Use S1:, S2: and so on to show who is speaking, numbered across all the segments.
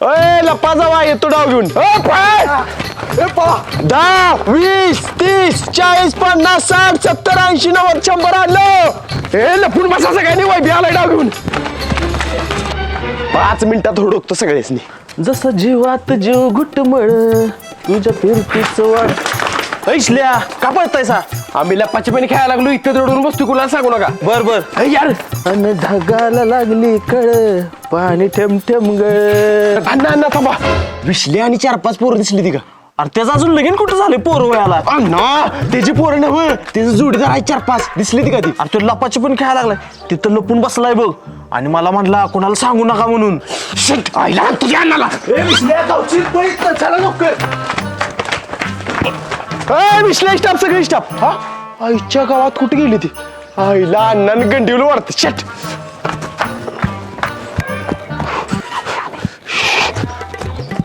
S1: अय लप्पा जावा येतो डाव घेऊन. पळ! दहा वीस तीस चाळीस पन्नास साठ सत्तर ऐंशी नव्वद शंभर आलं. हे लपून बसा सगळ्यांनी वैभी आलाय डाव घेऊन. पाच मिनिटात हुडकतो सगळ्यांनी जसं जीवात जीव घुटमळ तुझ्या फिरतीच वाट ऐसल्या का पळतायसा? आम्ही लपाची पण खेळायला लागलो इथं दडून बसतो कुणाला सांगू नका. बर बर. यार. अन ढगाला लागली कळ पाणी ठेम ठेम गळ अण्णा अण्णा थांबा. विसले आणि चार पाच पोरं दिसली ती का
S2: अरे त्याचं अजून लगीन कुठं झाले पोर वयाला?
S1: अण्णा त्याची पोरं नव त्याचं जोडीदार आहे चार पाच. दिसली ती का ती?
S2: अरे तो लपाची पण खेळायला लागलाय. तिथं लपून बसलाय बघ. आणि मला म्हटला कोणाला सांगू नका म्हणून.
S1: शिट आईला तुझ्या अण्णाला. ए, विश्लेष स्टाफ सगळी स्टाफ हा? आईच्या गावात कुठे गेली ती? आईला अण्णाने गंडीवलं वाढत. शेट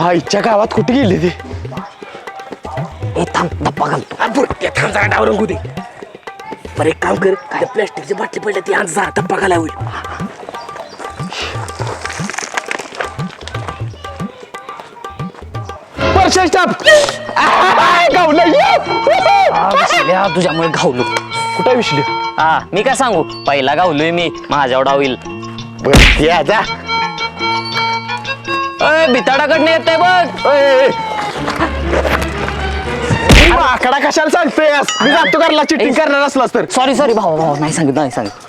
S1: आईच्या गावात कुठे गेली ती?
S3: ए थांब घालतो थांब जरा बरं एक काम कर काय प्लॅस्टिकची बाटली पडली ती आज जा धप्पा घाला विसल्या तुझ्यामुळे घावलो.
S1: कुठे विसली
S3: हा मी काय सांगू? पहिला गावलोय मी. माझ्या डाव होईल. बिताडाकडनं येतंय बघ.
S1: ए, ए, ए. तू आकडा कशाला सांगतेस? मी जातो करला चिटिंग करणार असलास तर.
S3: सॉरी सॉरी भाऊ भाऊ नाही सांगितलं नाही सांगितलं.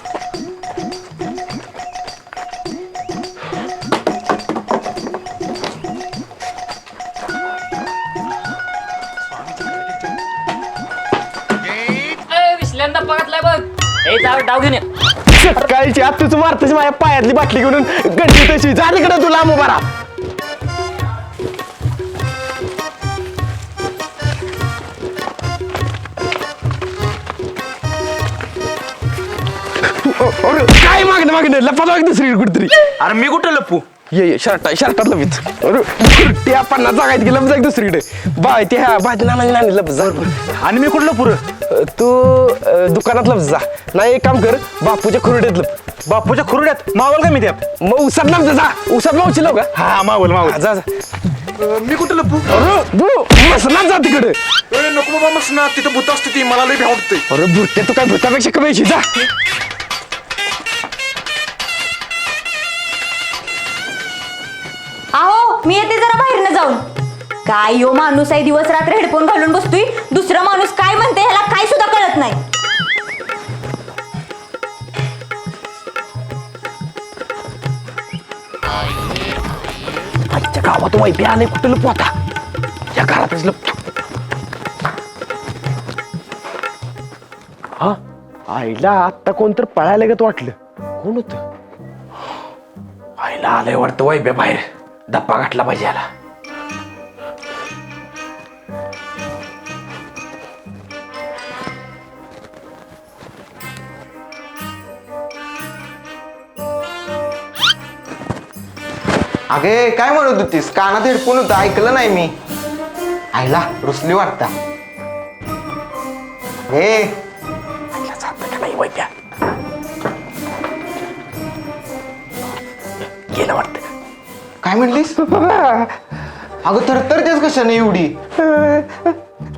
S3: विसल्यांदा बघितलाय बघ. ए जाऊ डाव घेऊन ये.
S1: सकाळची आत तुझं मारतच माझ्या पायातली बाटली घेऊन गंडी तशी. जा तिकडे तुला मुबारा अरे, काय मागणं मागणं? लपा माग दुसरी कुठतरी.
S2: अरे मी कुठं लपू?
S1: ये ये शर्ट शर्टात लपीत. अरे त्या पन्नास जागायत की लप जाय दुसरीकडे? बाय ते ह्या भाजी नाना नाणी लप जा.
S2: आणि मी कुठं लपूर
S1: तू अं, दुकानात लप जा. नाही एक काम कर बापूच्या खुरड्यात लप
S2: बापूच्या खुरड्यात मावल का मी त्यात?
S1: मग उसात लप जा. उसात मावची लाव का?
S2: हा मावल मावल.
S1: जा जा.
S2: मी कुठं लपू?
S1: अरे तू मसनात जा तिकडे.
S2: ए, नको बाबा मस्त ना तिथं भूत असते ती. मला लई आवडते
S1: अरे भुट्टे तू काय भूतापेक्षा कमी आहेस, जा.
S4: अहो मी येते जरा बाहेरनं जाऊन. काय यो माणूस आहे दिवस रात्र हेडफोन घालून बसतोय. दुसरा माणूस काय म्हणते ह्याला काय सुद्धा कळत नाही.
S1: आजच्या गावात वैबी आले कुठं लपू आता या घरातच लपतो हा? आईला आत्ता कोणतर पळायला गत वाटलं. कोण होत? आईला आलंय वाटतं वैब्या बाहेर. धप्पा घातला पाहिजे याला.
S5: अगे काय म्हणत होतीस? कानात हेडफोन होता ऐकलं नाही मी. आईला रुसली वाटता. हे
S1: गेलं वाटतं.
S5: काय म्हणलीस? अगं थरथरतेस कशाने एवढी?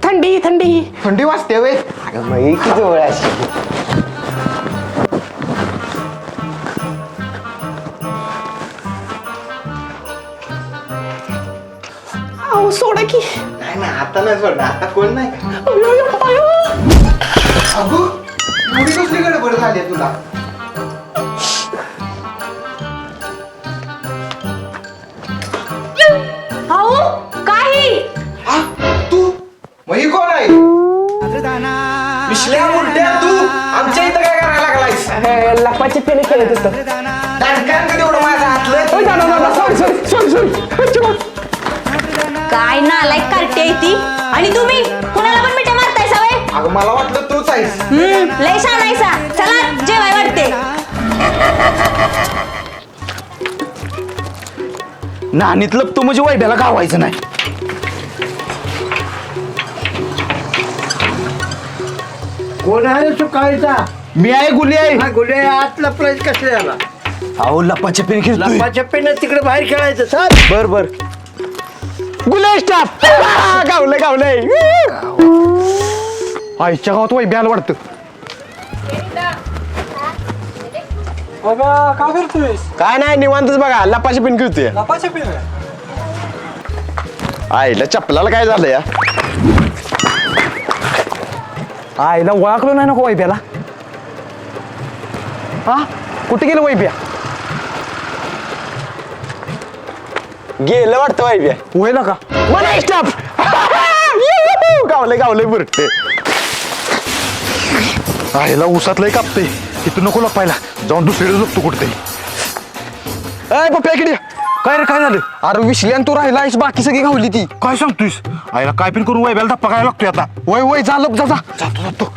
S1: थंडी थंडी.
S5: थंडी वाजते वे. अगं मग की जवळ अशी. आता नाही सोडणार आता कोण नाही अगं एवढी कसली गडबड झाली तुला?
S4: अहो काही
S5: हा? तू? मग ही कोण आहे? विश्ल्या उलट्या तू? आमच्या इथं काय करायला लागलायस?
S1: लपाचे खेळत
S5: दांडकान कधी एवढं माझं हातलं.
S1: सॉरी सॉरी सॉरी सॉरी
S4: काय नालायक कार्टी आहे ती. आणि तुम्ही? कुणाला पण मिठ्या मारताय सवय
S5: अगं मला वाटलं तूच आहेस.
S4: हम्म लय छानायचा चला जेवाय वाटते
S2: नाणीत लपतो म्हणजे वैभ्याला गावायचं नाही.
S6: कोण आहे सुकाळीचा?
S2: मी आहे गुली आहे.
S6: हा गुन्हे आत लपलाय कसले आला
S2: अहो लपाच्या पिन खेळतोय.
S3: लपाच्या पेन तिकडे बाहेर खेळायचं सर.
S2: बर बर.
S1: गुले स्टाफ गावलंय गावलंय. आईच्या गावात वै ब्याला वाटतं
S6: का करतोयस
S1: काय नाही निवांतच बघा. लपाची पिन खेळतोय.
S6: पिन
S1: आईला चपलाला काय झालं या? आईला ओळखलो नाही नको वैब्याला हा? कुठे गेलं वैब्या गेलं वाटतं वैब्या
S2: वयला का?
S1: मला स्टाफ गावलंय गावलंय बुरटे.
S2: आईला उसातलंय कापते इथं नको लपायला. जाऊन दुसरीकडे झोपतो कुठतरी.
S1: अय इकडे ये.
S2: काय रे काय झालं?
S1: अरे विश्ल्यान तू राहिला आहेस बाकी सगळी गावली ती.
S2: काय सांगतोयस? आईला काय पिन करून वैब्याला धप्पा काय लागतोय आता.
S1: वय वय झालं जा जा.
S2: जातो जातो.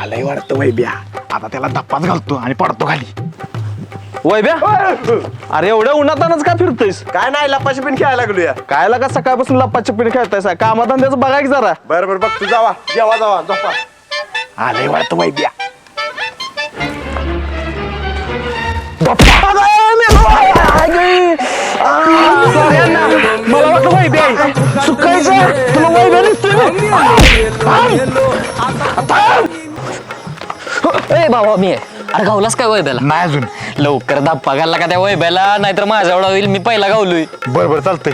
S2: आलाय वाटतं वैब्या आता त्याला धप्पाच घालतो आणि पडतो खाली.
S1: वैब्या अरे एवढ्या उन्हातानच काय फिरतोयस?
S5: काय नाही लपाशी पण खेळायला लागलो या
S1: काय लागा सकाळपासून लप्पाच्या पिढी खेळतायसा? कामाधंद्याचं बघा की जरा.
S5: बरं बरं बघ तू जावा. जेवा जावा झोपा.
S2: आलंय वाटतं वैब्या
S1: मला वाटलं वैब्या आहे. सुकायचं तुला दिसतोय
S7: ए बाबा मी आहे. अरे गावलास काय वैब्याला
S2: नाही अजून.
S7: लवकर धप्पा घालला का त्या वैब्याला नाहीतर माझ्या एवढा होईल मी पहिला गावलोय.
S2: बरं बरं चालतंय.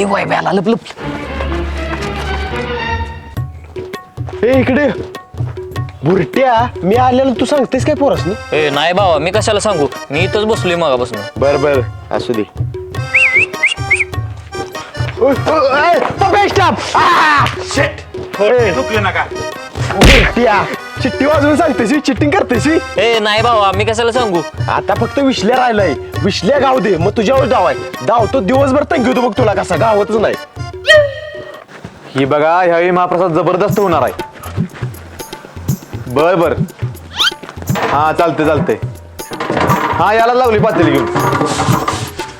S7: ए वैब्याला लप लप.
S1: ए इकडे. बुरट्या मी आलेलो तू सांगतेस काय पोरस
S7: ए नाही बाबा मी कशाला सांगू? मी इथंच बसलोय मगापासून.
S1: बर बर असू दे.
S2: चुकले नका.
S1: बुरट्या. चिट्टी वाजवून सांगतेस चिट्टिंग करतेस ही?
S7: ए नाही बाबा मी कशाला सांगू?
S1: आता फक्त विश्ल्या राहिलाय. विश्ल्या गाव दे मग तुझ्यावर डाव आहे. डाव तो दिवसभर तंग घेतो बघ तुला कसा गावातच नाही.
S2: ही बघा ह्यावेळी महाप्रसाद जबरदस्त होणार आहे. बर बर. हा चालते चालते हा याला लावली पातेली घेऊन.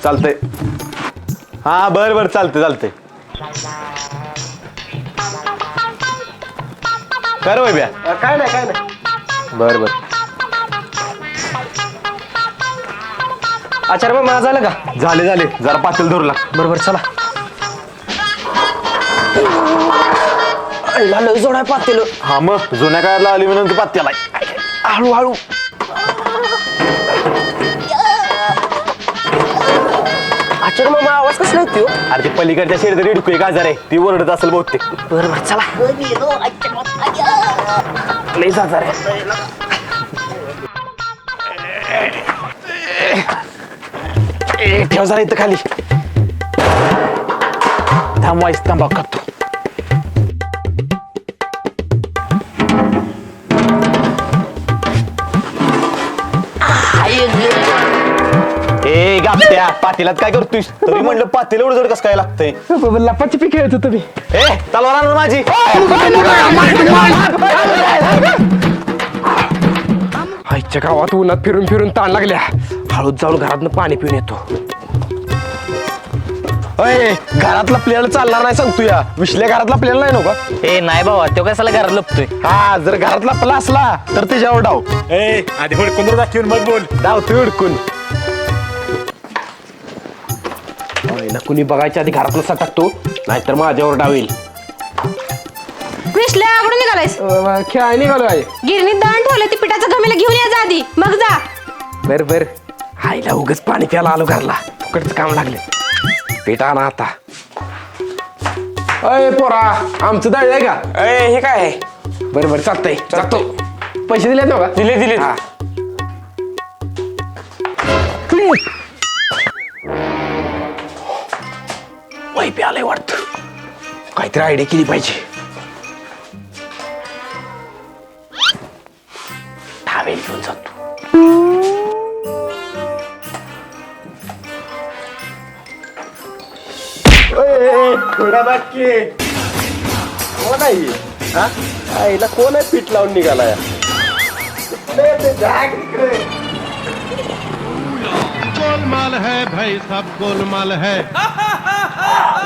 S2: चालते हा बर बर चालते चालते कर वैब्या
S1: काय नाही काय नाही.
S2: बर बर.
S1: आचार्य मग माझं आलं का?
S2: झाले झाले. जरा पातेल धरू लाग.
S1: बरोबर चला. आईला लय पातेल.
S2: हा मग. जुन्या काळातला अल्युमिनियमचं पातेल आहे.
S1: कसला येतो
S2: अरे ती पलीकडच्या शेरी रिडकू एक आजार आहे. ती ओरडत असेल बहुतेक.
S1: बरोबर चला. लय जाणार आहे. ए, ठेव जरा इथं खाली.
S2: थांबवायच तंबाखू खातो पातेलात काय करतोयस? तरी म्हणलं पातेल एवढं जड कसं काय लागतंय?
S1: लपाची पी खेळत होतो मी.
S2: ए तलवार आण माझी.
S1: आईच्या गावात उन्हात फिरून फिरून ताण लागल्या. हळूच जाऊन घरातनं पाणी पिऊन येतो. अय घरातला प्लेअर चालणार नाही सांगतो या विश्ल्या घरातला प्लेअर नाही नका
S7: ए नाही बाबा तो कशाला घरात लपतोय?
S1: हा जर घरातला पला असला तर त्याच्यावर डाव.
S2: ए आधी हुडकून दाखवून मग बोल.
S1: डाव ते उडकून ना कुणी बघायच्या आधी घरातला सटकतो नाहीतर माझ्यावर डाव येईल
S4: विश्ल्या कुठे निघालायस?
S1: खेळाय निघालो आहे.
S4: गिरणीत दळण ठेवलं ती पिठाचं घमेला घेऊन या जा आधी. मग जा.
S1: बर बर. आईला उगच पाणी प्यायला आलो घरला. फुकटचं काम लागले. पेट आणा आता. अय पोरा आमचं दळ आहे का?
S3: ए हे काय आहे?
S1: बर बर चालतंय. जातो. पैसे दिलेत ना का
S3: दिले दिले
S1: हा. वै प्यालाय वाटत. काहीतरी आयडिया केली पाहिजे. ठावेल घेऊन जातो. थोडा बाकी कोण आहे हा? आईला कोण आहे पीठ लावून निघाला या
S8: गोलमाल है भाई सब गोलमाल है।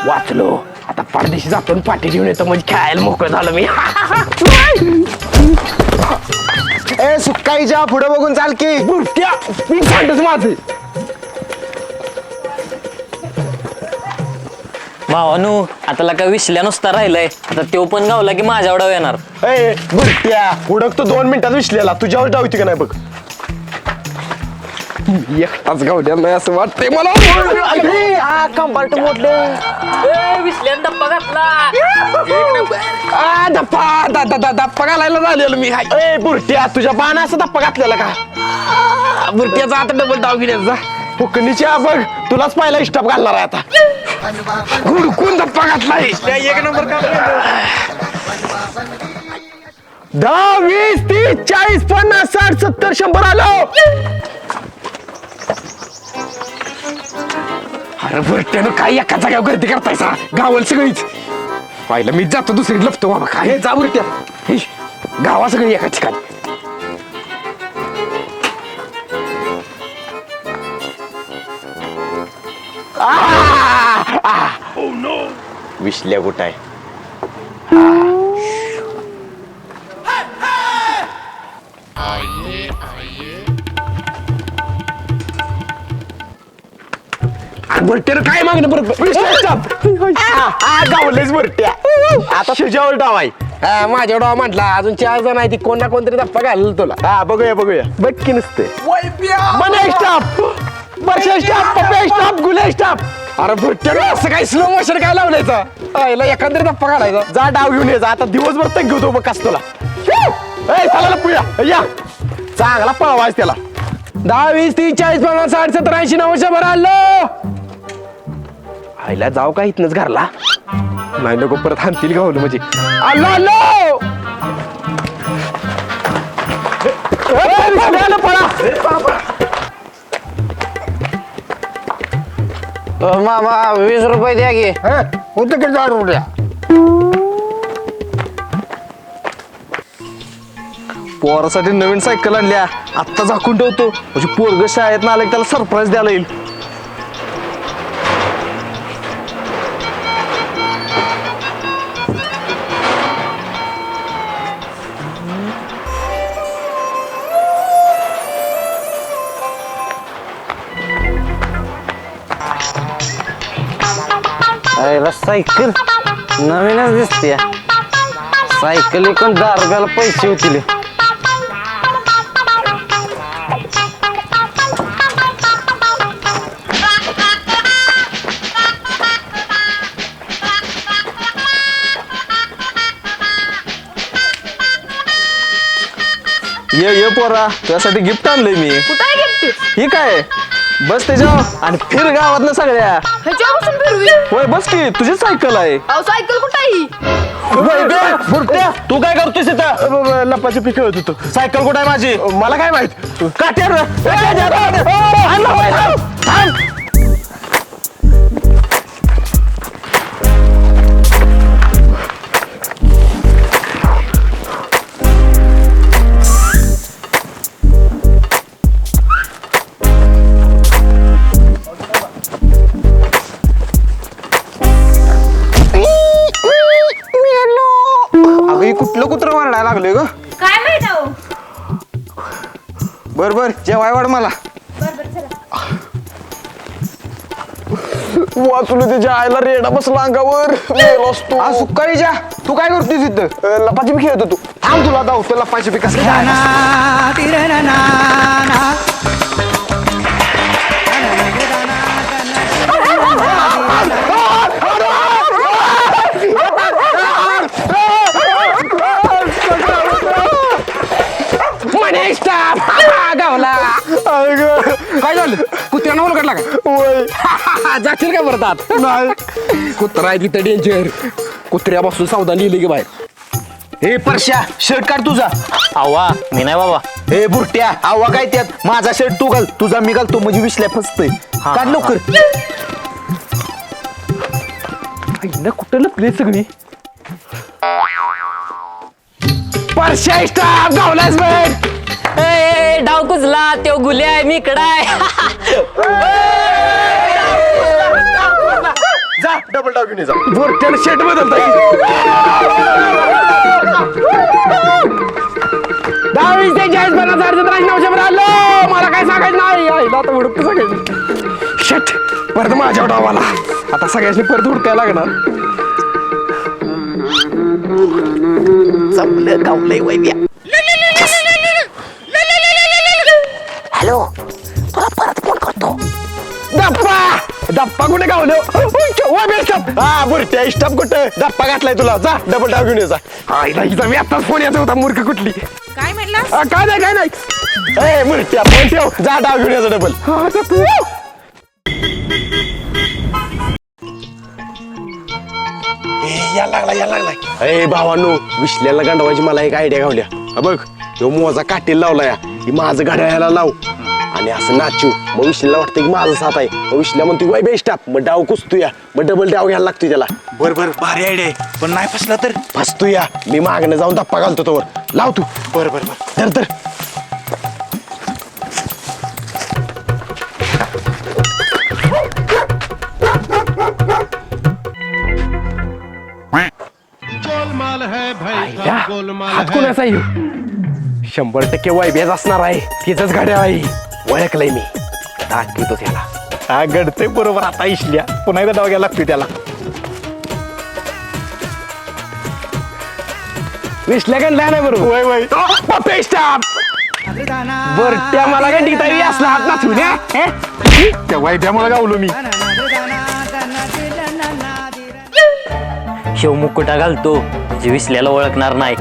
S1: वाचलो. आता
S3: पाठदेशी जातो आणि पाठी घेऊन येतो म्हणजे खेळायला मोकळं झालं मी.
S5: ए सुकाईच्या पुढे बघून चाल की.
S3: बुरट्या मी सांगतच माझं
S7: भावानू आता लका विसल्या नुसता राहिलाय. आता तो पण गावला की माझ्या येणार.
S1: ए बुरट्या उडक तो दोन मिनिटात विसलेला. तुझ्यावर डाव होती का नाही बघ.
S3: एकटाच गावड्या नाही असं वाटतंय मला.
S1: कंपार्ट मोडले.
S3: आ, धप्पा दा- दा- दा- धप्पा घालायला झालेलो मी हाय.
S1: ए बुरट्या तुझ्या बाणा असा धप्पा घातलेला का?
S3: बुरट्याचा आता डबल डाव घेण्याचा
S1: फुकणीच्या बघ तुलाच पहिला स्टॉप घालणार आहे आता.
S3: हुडकून धप्पा घातलाय?
S1: एक नंबर दहा वीस तीस चाळीस पन्नास साठ सत्तर शंभर आलो.
S3: अरे बुरट्यानं काय एका जाग्यावर गर्दी करतायसा गावाला सगळीच. पाहिलं मी जातो दुसरी लपतो बाबा काय? जा बुरट्या गावा सगळी एका ठिकाणी
S1: विसल्या कुठं आहे?
S3: अरे बुरट्यानं काय मागणं बरोबर
S1: गावलेच बुरट्या आता तुझ्यावर डाव आहे.
S3: हा, माझ्या डोळा म्हटला अजून चार जण आहे ती कोण ना कोणतरी धप्पा घालल तुला.
S1: हा बघूया बघूया. बघ की नसते वर्षा पप्या स्टॉप गुले स्टॉप.
S3: अरे बुरट्यानं असं काय स्लो मोशन काय लावलायचा? आईला एखाद्या धप्पा घालायचा.
S1: जा डाव घेऊन ये जा. आता दिवसभर तक घेऊ तो बघ कस तुला. ए चला पुया या. चांगला पळवायच त्याला.
S3: दहा वीस तीस चाळीस पन्नास साठ सत्तर ऐंशी नव्वद शंभर आलो! आईला जाऊ का इथनच घरला? नाही नको परत हाणतील गावलं म्हणजे? आलो आलो!
S5: मामा वीस रुपये द्या की.
S3: होतं की दारू उड्या
S2: पोरासाठी नवीन सायकल आणल्या. आत्ता झाकून ठेवतो. म्हणजे पोरग शाळेत ना आलं की त्याला सरप्राईज द्यायला येईल.
S5: सायकल. नवीनच दिसते सायकल दहा रुपयाला पैसे होतील.
S2: ये ये पोरा तुझ्यासाठी गिफ्ट आणलंय मी.
S6: कुठे गिफ्ट
S2: ही काय? बस त्याच्यावर आणि फिर गावात ना सगळ्या होय बस की तुझी सायकल आहे
S6: अहो सायकल कुठे आहे ही
S1: बुरट्या तू काय करतोयस इथं लपाची पिक होत होतो सायकल कुठं आहे माझी मला काय माहीत काट्यार
S5: लागले ग.
S4: काय माहीत अहो?
S5: बर बर जेवाय वाढ मला.
S1: वाचलो त्याच्या आईला रेडा बसला अंगावर. मेलो असतो.
S5: हा सुकाळीच्या तू काय करतोय तिथं
S1: लपाची पी खेळत होतो थांब तुला दावतो लपाची पी कसं
S3: म्हणे झालं? कुत्र्यानं ओळखला का? जाशील का परत आत नाही. कुत्रा आहे तिथं डेंजर कुत्र्यापासून सावधान लिहिली की बाहेर.
S1: हे परश्या शर्ट काढ तुझा.
S7: आवा मी नाही बाबा.
S1: हे बुरट्या आवा काय त्यात? माझा शर्ट तू घाल. तुझा मी घालतो म्हणजे विसल्या फसतय. काढ लवकर.
S3: कुठं लपली सगळी? परश्या स्टाफ गावलाच बघ
S7: ए डाव कुजला त्यो गुल्या आहे मी इकडं आहे.
S1: जा डबल डाव घेऊन ये जा.
S3: बोरट्यानं शेट बदलता दहावीस ते चाळीस पन्नास आलो. मला काय सांगायचं नाही. आईला आता सांगायचं शेट परत माझ्या डावाला. आता सगळ्यांनी परत हुडकायला लागणार. जमलं गावलंय वैद्या डप्पा कुठे गावलं?
S1: हा बुरट्या स्टाफ कुठं? डप्पा घातलाय तुला. जा डबल डाव घेऊन ये जा.
S3: आईला हिचा मी आत्ताच फोन यायचा होता मूर्ख कुठली?
S6: काय म्हणला
S3: आ, काय नाही काय नाही.
S1: ए बुरट्या फोन ठेव. जा डाव घेऊन याचा डबल
S3: हा, जा तू.
S1: या लागला या लागला. ए भावानो विश्ल्याला गांडवायची मला एक आयडिया गावल्या. हा बघ ह्यो मोजा काटील लावला या. माझं घड्याळाला लाव. आणि असं नाचू. मग विश्ल्याला वाटतं की माझं साथ आहे. मग विश्ल्या म्हणतो वाय बेस्ट मग डाव कुसतोया मग डबल डाव घ्यायला लागतोय त्याला.
S2: बर बर. भारी आयडिया पण नाही फसला तर?
S1: फसतोया मी मागणं जाऊन धप्पा घालतो तोवर. लाव तू.
S2: बर बर बर.
S1: तर तर
S3: आईला, हात कोणाचा आहे ह्यो? शंभर टक्के वायब्याज असणार आहे. तिचंच गाड्या आहे. ओळखलंय मी. दाखवतो त्याला.
S1: हा घडतंय बरोबर आता इशल्या पुन्हा एकदा डाव घ्यायला लागतोय त्याला.
S3: विसल्या गणला नाही बरोबर?
S1: वय
S3: स्टाफ बरट्या मला काय टिकता असला हात नाचू द्या
S1: त्या वैद्यामुळे गावलो मी.
S7: शिव मुकुटा घालतो. जे विसल्याला ओळखणार नाही.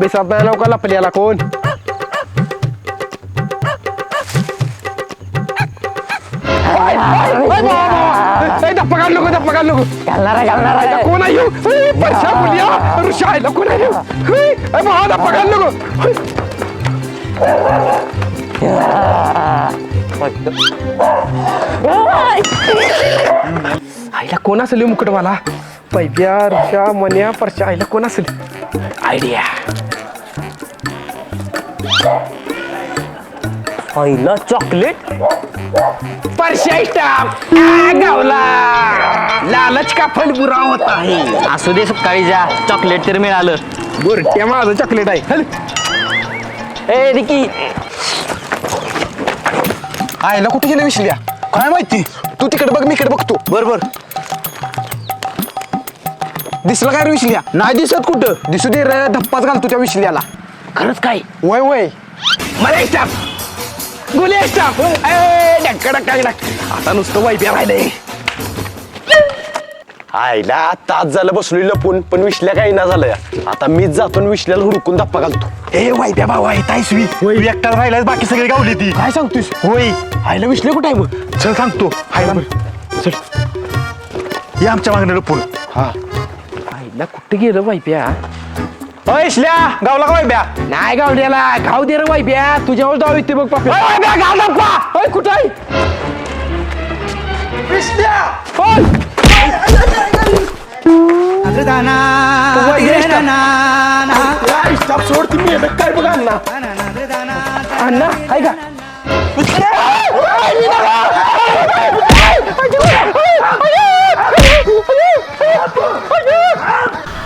S3: बिसात नाही नका लपल्याला कोण धप्पा काढ नको धप्पा काढ नको घालणार कोण आहे ह्यो? ए, परशा मुलिया ऋषायला कोण आहे ह्यो? ए, ए, भावा, धप्पा काढ नको आईला कोण असेल मुकुटवाला पैप्या ऋषा मन्या परशा आईला कोण असेल? आयडिया
S7: पहिला चॉकलेट
S3: परशा गावला. लालच का फल बुरा होता. है
S7: असू दे सकाळी जा. चॉकलेट तर मिळालं.
S3: बुरट्या माझं चॉकलेट आहे. हल.
S7: ए रिकी.
S1: आईला कुठे गेलं विसल्या काय माहिती? तू तिकडे बघ मी इकडे बघतो. बर बर. दिसला काय रे विसल्या नाही दिसत कुठं? दिसू दे रे धप्पाच घालतो त्या विसल्याला
S3: खरंच काय?
S1: वय वय.
S3: मला स्टाफ गुले स्टाफ डक्का डक्का डक्का. आता नुसतं वाईप्या राहिलंय.
S1: आईला तास झालं बसलोय लपून पण विसल्या काही ना झालं. आता मीच जातो आणि विसल्याला हुडकून धप्पा घालतो.
S3: ए वाईप्या भाऊ आहे ताईसवी
S1: होय एकटा राहिला बाकी सगळे गावली ती.
S3: काय सांगतोस
S1: होय
S3: आईला विसले कुठे आहे मग?
S1: चल सांगतो. आईला या आमच्या मागणं लपून. हा.
S3: आईला कुठे गेलं वाईप्या
S1: इशल्या गावला का वायब्या
S3: नाही गावड्याला गाव दे रे वाईप्या तुझ्यावर जाऊ इथे बघ पापे वाईप्या गाव नको ओय कुठं आहे? ओय! अण्णा? आहे का?